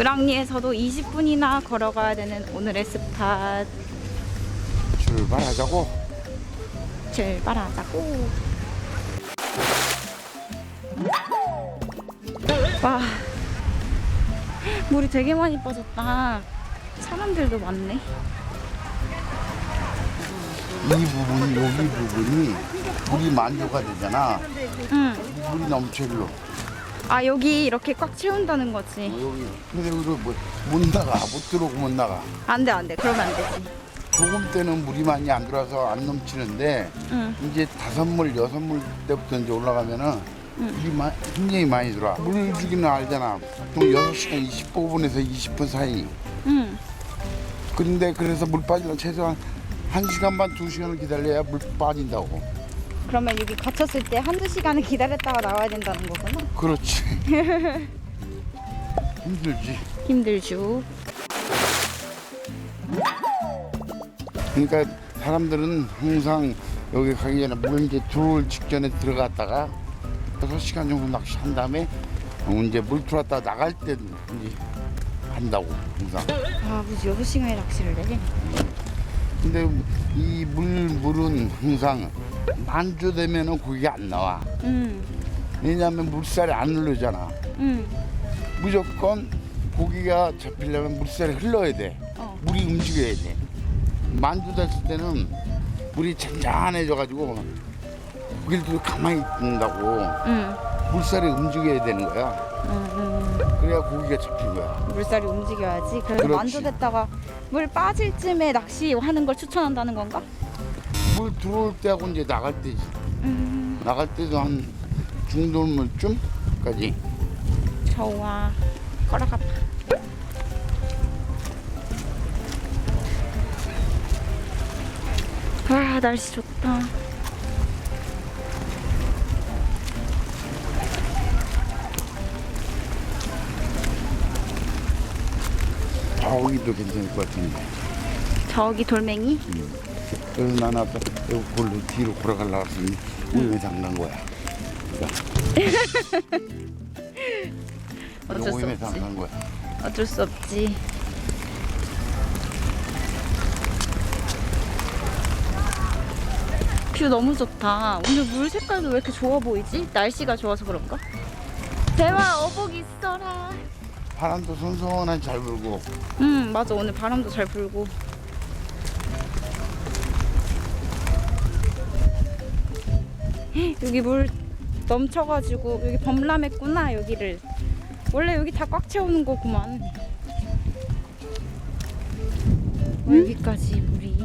그랑리에서도 20분이나 걸어가야 되는 오늘의 스팟 출발하자고. 출발하자고. 와, 물이 되게 많이 빠졌다. 사람들도 많네. 이 부분, 여기 부분이 물이 만조가 되잖아. 응. 물이 넘쳐 일로. 아 여기 이렇게 꽉 채운다는 거지. 여기. 근데 여기로 뭐, 못 나가. 못 들어오고 못 나가. 안돼 안돼 그러면 안 되지. 조금 때는 물이 많이 안 들어와서 안 넘치는데 응. 이제 다섯 물, 여섯 물 때부터 이제 올라가면은 물이 마, 굉장히 많이 들어와. 물 주기는 알잖아. 보통 6시간 25분에서 20분 사이. 응. 근데 그래서 물 빠지려면 최소한 1시간 반, 2시간을 기다려야 물 빠진다고. 그러면 여기 갇혔을 때 한두 시간을 기다렸다가 나와야 된다는 거구나. 그렇지. 힘들지. 힘들죠. 그러니까 사람들은 항상 여기 가기 전에 물 이제 들어올 직전에 들어갔다가 6시간 정도 낚시한 다음에 이제 물 들어왔다 나갈 때 이제 한다고 항상. 아 무슨 6시간에 낚시를 해? 근데 이 물, 물은 항상 만조되면은 고기가 안 나와. 응. 왜냐하면 물살이 안 흐르잖아. 응. 무조건 고기가 잡히려면 물살이 흘러야 돼. 어. 물이 움직여야 돼. 만두 됐을 때는 물이 잔잔해져가지고 고기를 또 가만히 있는다고 응. 물살이 움직여야 되는 거야. 응. 응. 그래야 고기가 잡힌 거야. 물살이 움직여야지. 그래서 그렇지. 만조됐다가 물 빠질 쯤에 낚시하는 걸 추천한다는 건가? 물 들어올 때하고 이제 나갈 때지. 음. 나갈 때도 한 중돌물쯤까지. 좋아. 걸어가봐. 아 날씨 좋다. 저기도 괜찮을 것 같은데. 저기 돌멩이? 그래서 나는 아까 여기 골로 뒤로 걸어가려고 했더니 우연히 당난 거야. 어쩔 수 없지. 당난 거야. 어쩔 수 없지. 뷰 너무 좋다. 오늘 물 색깔도 왜 이렇게 좋아 보이지? 날씨가 좋아서 그런가? 대화 어복 있어라. 바람도 선선하게 잘 불고 응 맞아 오늘 바람도 잘 불고. 여기 물 넘쳐가지고 여기 범람했구나 여기를. 원래 여기 다 꽉 채우는 거구만. 어, 여기까지 물이.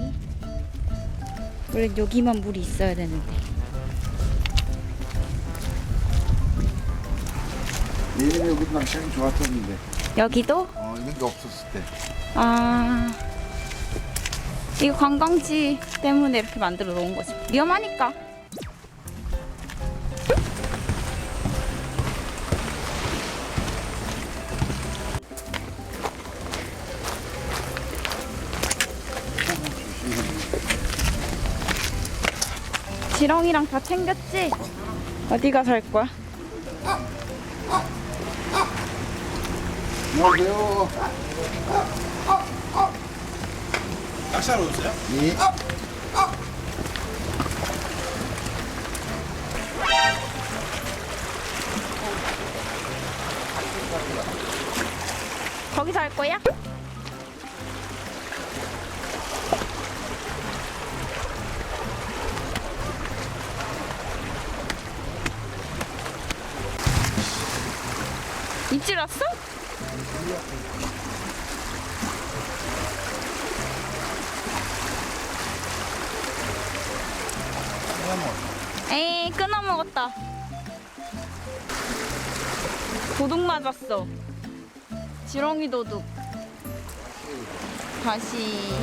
원래 여기만 물이 있어야 되는데. 예전에 여기 낚시하기 좋았었는데 여기도? 어 여기 없었을 때 아 이거 관광지 때문에 이렇게 만들어 놓은 거지 위험하니까 지렁이랑 다 챙겼지? 어디가 살 거야? 안녕하세요 낚시하러 오셨어요? 예. 거기서 할 거야? 입질 왔어? 에이 끊어 먹었다. 도둑 맞았어. 지렁이 도둑. 다시